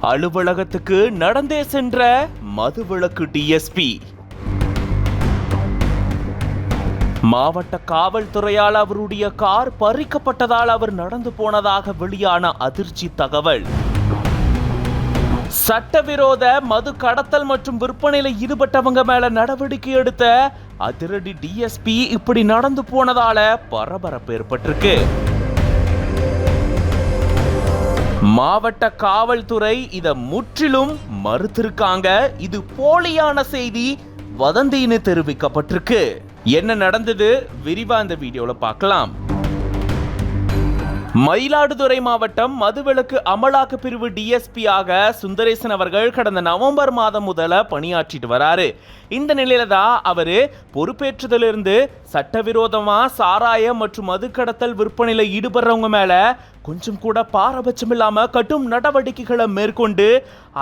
அலுவலகத்துக்கு நடந்தே சென்ற மதுவிளக்கு டிஎஸ்பி மாவட்ட காவல்துறையால் அவருடைய கார் பறிக்கப்பட்டதால் அவர் நடந்து போனதாக வெளியான அதிர்ச்சி தகவல். சட்டவிரோத மது கடத்தல் மற்றும் விற்பனையில ஈடுபட்டவங்க மேல நடவடிக்கை எடுத்த அதிரடி டிஎஸ்பி இப்படி நடந்து போனதால பரபரப்பு ஏற்பட்டிருக்கு. மாவட்ட காவல்துறை இத முற்றிலும் மறுத்திருக்காங்க. இது போலியான செய்தி வதந்தின்னு தெரிவிக்கப்பட்டிருக்கு. என்ன நடந்தது? விரிவா இந்த வீடியோல பார்க்கலாம். மயிலாடுதுறை மாவட்டம் மதுவிலக்கு அமலாக்க பிரிவு டிஎஸ்பியாக சுந்தரேசன் அவர்கள் கடந்த நவம்பர் மாதம் முதல பணியாற்றிட்டு வராரு. இந்த நிலையில தான் அவரு பொறுப்பேற்றதிலிருந்து சட்டவிரோதமா சாராயம் மற்றும் மது கடத்தல் விற்பனையில ஈடுபடுறவங்க மேல கொஞ்சம் கூட பாரபட்சம் இல்லாம கட்டும் நடவடிக்கைகளை மேற்கொண்டு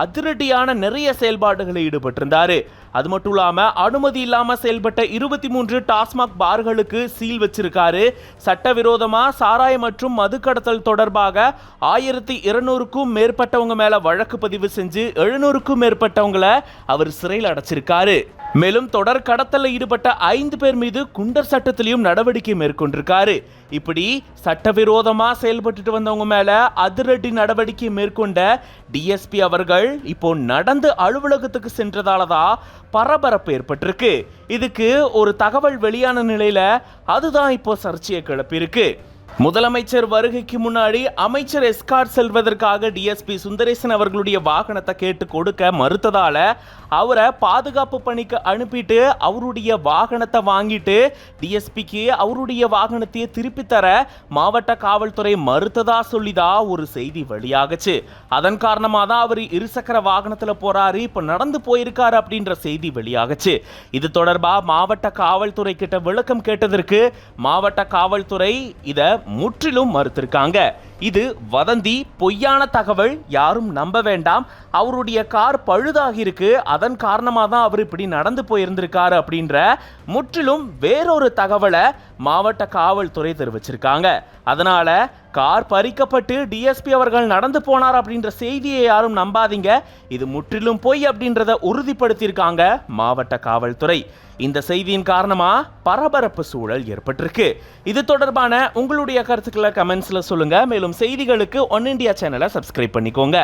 அதிரடியான நிறைய செயல்பாடுகளை ஈடுபட்டிருந்தாரு. அது மட்டும் இல்லாம அனுமதி இல்லாம செயல்பட்ட இருபத்தி மூன்று டாஸ்மாக் பார்களுக்கு சீல் வச்சிருக்காரு. சட்டவிரோதமா சாராயம் மற்றும் மது கடத்தல் தொடர்பாக ஆயிரத்தி இருநூறுக்கும் மேற்பட்டவங்க மேல வழக்கு பதிவு செஞ்சு எழுநூறுக்கும் மேற்பட்டவங்களை அவர் சிறையில் அடைச்சிருக்காரு. மேலும் தொடர் கடத்தல்ல ஈடுபட்ட ஐந்து பேர் மீது குண்டர் சட்டத்திலையும் நடவடிக்கை மேற்கொண்டிருக்காரு. இப்படி சட்டவிரோதமா செயல்பட்டுட்டு வந்தவங்க மேல அதிரடி நடவடிக்கை மேற்கொண்ட டிஎஸ்பி அவர்கள் இப்போ நடந்து அலுவலகத்துக்கு சென்றதால தான் பரபரப்பு ஏற்பட்டிருக்கு. இதுக்கு ஒரு தகவல் வெளியான நிலையில அதுதான் இப்போ சர்ச்சையை கிளப்பியிருக்கு. முதலமைச்சர் வருகைக்கு முன்னாடி அமைச்சர் எஸ்கார்ட் செல்வதற்காக டிஎஸ்பி சுந்தரேசன் அவர்களுடைய வாகனத்தை கேட்டு கொடுக்க மறுத்ததால அவரை பாதுகாப்பு பணிக்கு அனுப்பிட்டு அவருடைய வாகனத்தை வாங்கிட்டு டிஎஸ்பிக்கு அவருடைய வாகனத்தையே திருப்பி தர மாவட்ட காவல்துறை மறுத்ததா சொல்லிதா ஒரு செய்தி வெளியாகுச்சு. அதன் காரணமாக தான் அவர் இருசக்கர வாகனத்தில் போறாரு இப்போ நடந்து போயிருக்காரு அப்படின்ற செய்தி வெளியாகுச்சு. இது தொடர்பாக மாவட்ட காவல்துறை கிட்ட விளக்கம் கேட்டதற்கு மாவட்ட காவல்துறை இதை முற்றிலும் மறுத்திருக்காங்க. இது வதந்தி பொய்யான தகவல் யாரும் நம்ப வேண்டாம். அவருடைய கார் பழுதாகி இருக்கு. அதன் காரணமாக தான் அவர் இப்படி நடந்து போயிருந்திருக்காரு அப்படின்ற முற்றிலும் வேறொரு தகவலை மாவட்ட காவல்துறை தெரிவிச்சிருக்காங்க. அதனால கார் பறிக்கப்பட்டு டிஎஸ்பி அவர்கள் நடந்து போனார் அப்படின்ற செய்தியை யாரும் நம்பாதீங்க. இது முற்றிலும் பொய் அப்படின்றத உறுதிப்படுத்தியிருக்காங்க மாவட்ட காவல்துறை. இந்த செய்தியின் காரணமா பரபரப்பு சூழல் ஏற்பட்டிருக்கு. இது தொடர்பான உங்களுடைய கருத்துக்களை கமெண்ட்ஸில் சொல்லுங்க. மேலும் செய்திகளுக்கு ஒன் இண்டியா சேனலை சப்ஸ்கிரைப் பண்ணிக்கோங்க.